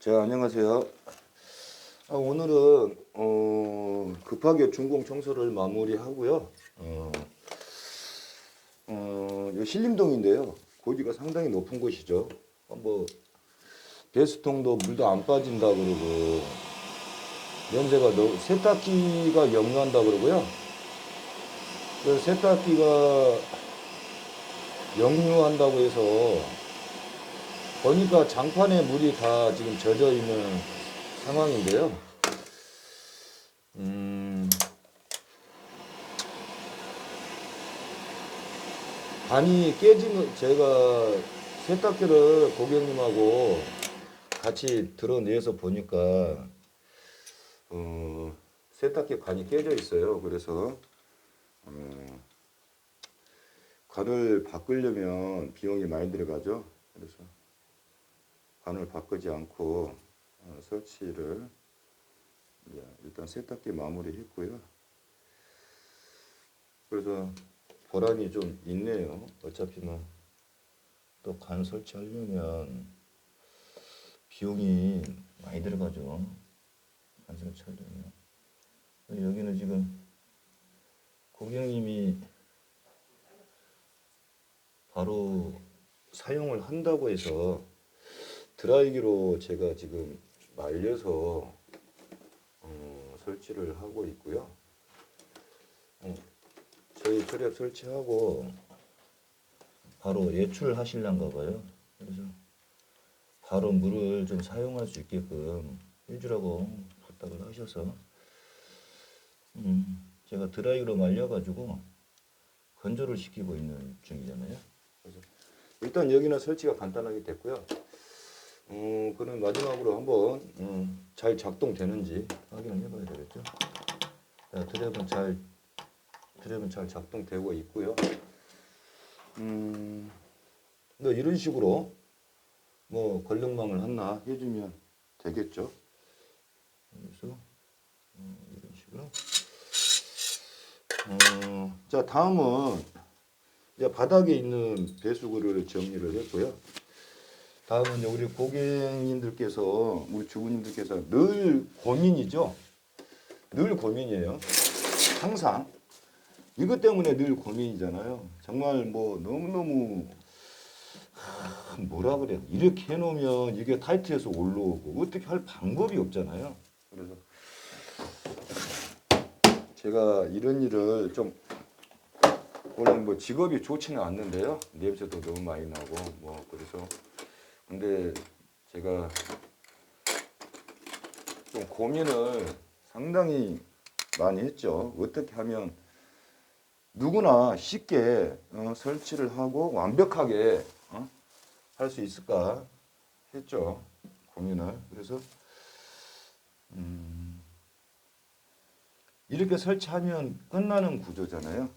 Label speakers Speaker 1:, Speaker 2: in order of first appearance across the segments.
Speaker 1: 자, 안녕하세요. 아, 오늘은 어, 급하게 준공 청소를 마무리하고요. 어, 어, 요 신림동인데요. 고지가 상당히 높은 곳이죠. 어, 뭐 배수통도 물도 안 빠진다 그러고 냄새가 너무 세탁기가 역류한다 그러고요. 그 세탁기가 역류한다고 해서 보니까 장판에 물이 다 지금 젖어 있는 상황인데요. 음, 반이 깨지면 제가 세탁기를 고객님하고 같이 드러내서 보니까 어, 세탁기 관이 깨져 있어요. 그래서 어, 관을 바꾸려면 비용이 많이 들어가죠. 그래서 관을 바꾸지 않고 어, 설치를 일단 세탁기 마무리했고요. 그래서 보람이 좀 있네요. 어차피 뭐또관 설치하려면 비용이 많이 들어가죠. 관 설치하려면 여기는 지금 고객님이 바로 사용을 한다고 해서 드라이기로 제가 지금 말려서 어, 설치를 하고 있고요. 어, 저희 트랩 설치하고 바로 예출을 하실란가 봐요. 그래서 바로 물을 좀 사용할 수 있게끔 해주라고 부탁을 하셔서 음, 제가 드라이기로 말려가지고 건조를 시키고 있는 중이잖아요. 일단 여기는 설치가 간단하게 됐고요. 어, 그럼 마지막으로 한번 음, 잘 작동되는지 확인을 해봐야 되겠죠. 자, 드랩은 잘 드랩은 잘 작동되고 있고요. 음, 뭐 이런 식으로 뭐 걸렁망을 하나 해주면 되겠죠. 그래서 어, 이런 식으로. 어, 자 다음은 이제 바닥에 있는 배수구를 정리를 했고요. 다음은 우리 고객님들께서 우리 주부님들께서 늘 고민이죠. 늘 고민이에요. 항상 이것 때문에 늘 고민이잖아요. 정말 뭐 너무너무 하, 뭐라 그래요. 이렇게 해놓으면 이게 타이트해서 올라오고 어떻게 할 방법이 없잖아요. 그래서 제가 이런 일을 좀 원래 뭐 직업이 좋지는 않는데요. 냄새도 너무 많이 나고 뭐 그래서 근데 제가 좀 고민을 상당히 많이 했죠. 어떻게 하면 누구나 쉽게 어, 설치를 하고 완벽하게 어, 할수 있을까 했죠. 고민을. 그래서 음, 이렇게 설치하면 끝나는 구조잖아요.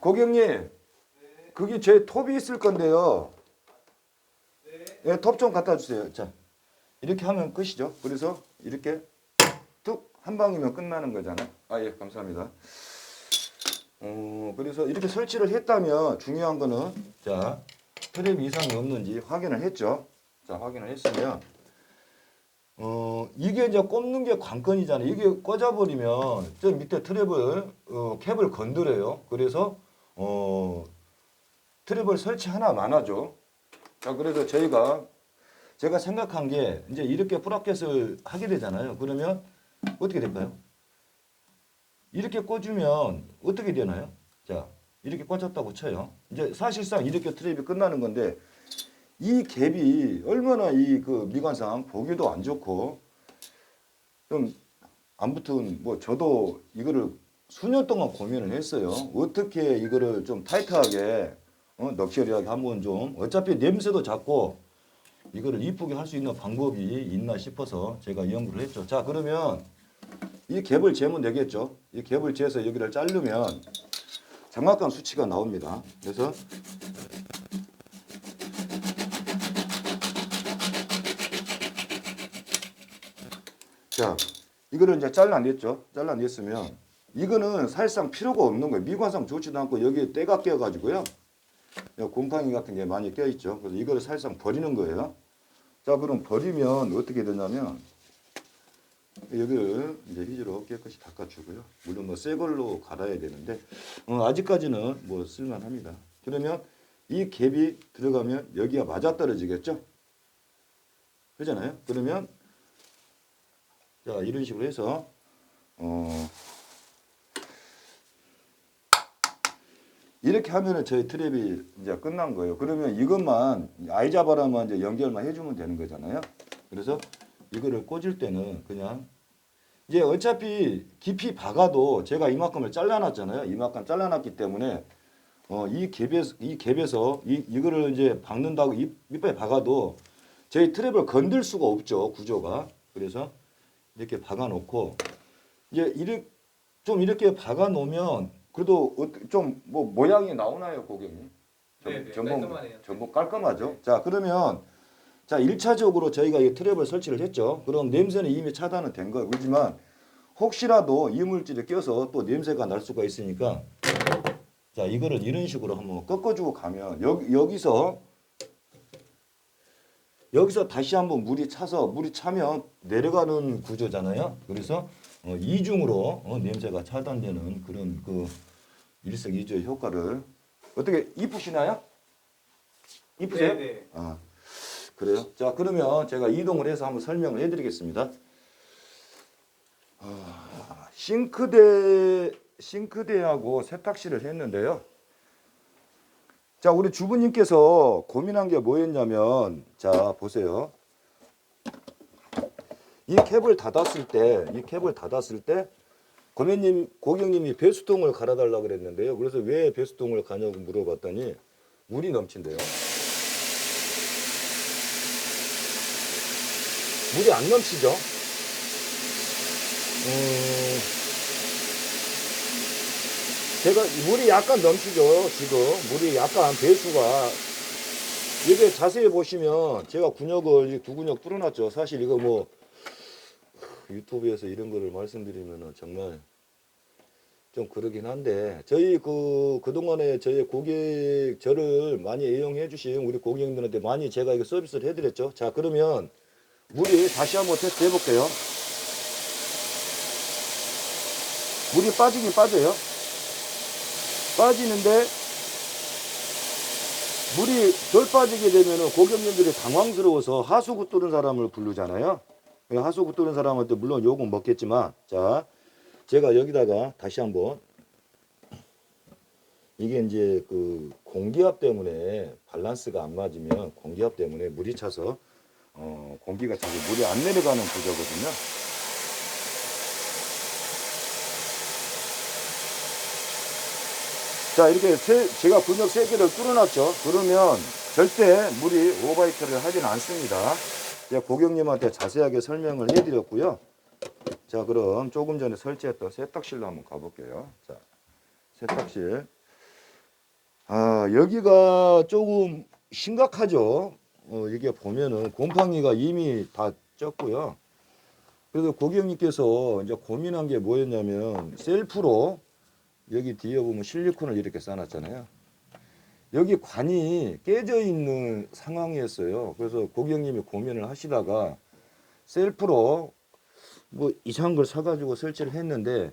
Speaker 1: 고객님, 거기 제 톱이 있을 건데요. 네, 톱좀 갖다 주세요. 자, 이렇게 하면 끝이죠. 그래서 이렇게 뚝 한 방이면 끝나는 거잖아요. 아, 예, 감사합니다. 어, 그래서 이렇게 설치를 했다면 중요한 거는 자, 트랩 이상이 없는지 확인을 했죠. 자, 확인을 했으면 어, 이게 이제 꼽는 게 관건이잖아요. 이게 꽂아버리면 저 밑에 트랩을 어, 캡을 건드려요. 그래서 어, 트랩을 설치 하나만 하죠. 자, 그래서 저희가 제가 생각한 게 이제 이렇게 프라켓을 하게 되잖아요. 그러면 어떻게 될까요? 이렇게 꽂으면 어떻게 되나요? 자, 이렇게 꽂았다고 쳐요. 이제 사실상 이렇게 트랩이 끝나는 건데 이 갭이 얼마나 이 그 미관상 보기도 안 좋고 좀 아무튼 뭐 저도 이거를 수년 동안 고민을 했어요. 어떻게 이거를 좀 타이트하게 어, 럭셔리하게 한번 좀 어차피 냄새도 작고 이거를 이쁘게 할 수 있는 방법이 있나 싶어서 제가 연구를 했죠. 자 그러면 이 갭을 재면 되겠죠. 이 갭을 재서 여기를 자르면 정확한 수치가 나옵니다. 그래서 자 이거를 이제 잘라냈죠. 잘라냈으면 이거는 사실상 필요가 없는 거예요. 미관상 좋지도 않고 여기에 때가 껴가지고요. 곰팡이 같은 게 많이 껴있죠. 그래서 이거를 사실상 버리는 거예요. 자, 그럼 버리면 어떻게 되냐면 여기를 이제 휴지로 깨끗이 닦아주고요. 물론 뭐 새 걸로 갈아야 되는데 어, 아직까지는 뭐 쓸만합니다. 그러면 이 갭이 들어가면 여기가 맞아 떨어지겠죠? 그잖아요. 그러면 자 이런 식으로 해서 어 이렇게 하면은 저희 트랩이 이제 끝난 거예요. 그러면 이것만 아이자바라만 이제 연결만 해주면 되는 거잖아요. 그래서 이거를 꽂을 때는 그냥 이제 어차피 깊이 박아도 제가 이만큼을 잘라놨잖아요. 이만큼 잘라놨기 때문에 어, 이 갭에서 이 갭에서 이 이거를 이제 박는다고 이 밑에 박아도 저희 트랩을 건들 수가 없죠 구조가. 그래서 이렇게 박아놓고 이제 이렇게 좀 이렇게 박아놓으면 그래도 좀 뭐 모양이 나오나요 고객님? 전-
Speaker 2: 네, 네,
Speaker 1: 전부
Speaker 2: 깔끔하네요.
Speaker 1: 전부 깔끔하죠. 자 그러면 자 1차적으로 저희가 이 트랩을 설치를 했죠. 그럼 냄새는 이미 차단은 된 거예요. 그렇지만 혹시라도 이물질이 껴서 또 냄새가 날 수가 있으니까 자 이거를 이런 식으로 한번 꺾어주고 가면 여기 여기서 여기서 다시 한번 물이 차서 물이 차면 내려가는 구조잖아요. 그래서 어, 이중으로 어, 냄새가 차단되는 그런 그 일석이조의 효과를 어떻게 이쁘시나요? 이쁘세요?
Speaker 2: 네, 네.
Speaker 1: 아 그래요? 자 그러면 제가 이동을 해서 한번 설명을 해드리겠습니다. 아, 싱크대 싱크대하고 세탁실을 했는데요. 자 우리 주부님께서 고민한 게 뭐였냐면 자 보세요. 이 캡을 닫았을 때, 이 캡을 닫았을 때 고객님, 고객님이 배수통을 갈아달라 그랬는데요. 그래서 왜 배수통을 가냐고 물어봤더니 물이 넘친대요. 물이 안 넘치죠? 음, 제가 물이 약간 넘치죠, 지금. 물이 약간 배수가. 이게 자세히 보시면 제가 군역을 이두 군역 뚫어놨죠. 사실 이거 뭐 유튜브에서 이런 거를 말씀드리면은 정말 좀 그러긴 한데 저희 그 그동안에 저희 고객 저를 많이 애용해 주신 우리 고객님들한테 많이 제가 이거 서비스를 해 드렸죠. 자, 그러면 물이 다시 한번 테스트 해 볼게요. 물이 빠지긴 빠져요. 빠지는데 물이 덜 빠지게 되면은 고객님들이 당황스러워서 하수구 뚫은 사람을 부르잖아요. 그 하수구 뚫은 사람한테 물론 욕은 먹겠지만 자 제가 여기다가 다시 한번 이게 이제 그 공기압 때문에 밸런스가 안 맞으면 공기압 때문에 물이 차서 어 공기가 자꾸 물이 안 내려가는 구조거든요. 자 이렇게 세, 제가 군역 세 개를 뚫어놨죠. 그러면 절대 물이 오버히트를 하지는 않습니다. 제가 고객님한테 자세하게 설명을 해드렸고요. 자 그럼 조금 전에 설치했던 세탁실로 한번 가볼게요. 자 세탁실. 아 여기가 조금 심각하죠. 어, 이게 보면은 곰팡이가 이미 다 쪘고요. 그래서 고객님께서 이제 고민한 게 뭐였냐면 셀프로 여기 뒤에 보면 실리콘을 이렇게 쌓아놨잖아요. 여기 관이 깨져 있는 상황이었어요. 그래서 고객님이 고민을 하시다가 셀프로 뭐 이상한 걸 사가지고 설치를 했는데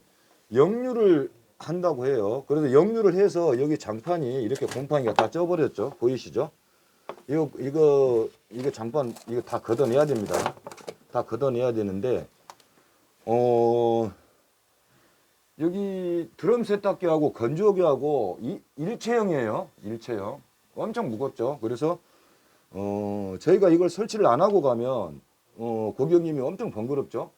Speaker 1: 역류를 한다고 해요. 그래서 역류를 해서 여기 장판이 이렇게 곰팡이가 다 쪄버렸죠. 보이시죠? 이거 이거 이거 장판 이거 다 걷어내야 됩니다. 다 걷어내야 되는데 어 여기 드럼 세탁기하고 건조기하고 이, 일체형이에요. 일체형. 엄청 무겁죠. 그래서 어 저희가 이걸 설치를 안 하고 가면 어 고객님이 엄청 번거롭죠.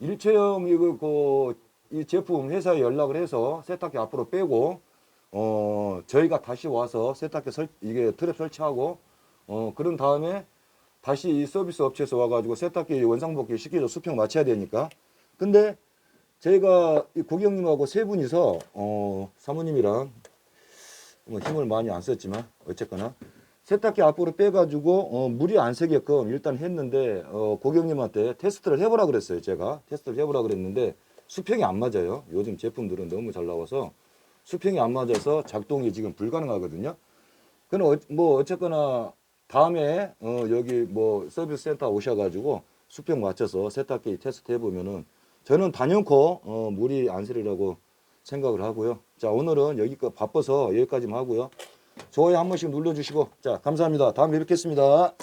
Speaker 1: 일체형 이거 그 이 제품 회사에 연락을 해서 세탁기 앞으로 빼고 어 저희가 다시 와서 세탁기 설 이게 트랩 설치하고 어 그런 다음에 다시 이 서비스 업체에서 와가지고 세탁기 원상복귀 시키죠 수평 맞춰야 되니까 근데 저희가 이 고객님하고 세 분이서 어 사모님이랑 뭐 힘을 많이 안 썼지만 어쨌거나 세탁기 앞으로 빼가지고 어, 물이 안 새게끔 일단 했는데 어, 고객님한테 테스트를 해보라 그랬어요 제가. 테스트를 해보라 그랬는데 수평이 안 맞아요. 요즘 제품들은 너무 잘 나와서 수평이 안 맞아서 작동이 지금 불가능하거든요. 그는 어, 뭐 어쨌거나 다음에 어, 여기 뭐 서비스 센터 오셔가지고 수평 맞춰서 세탁기 테스트 해보면은 저는 단연코 어, 무리 안 쓰리라고 생각을 하고요. 자 오늘은 여기까지 바빠서 여기까지만 하고요. 좋아요 한 번씩 눌러주시고 자 감사합니다. 다음에 뵙겠습니다.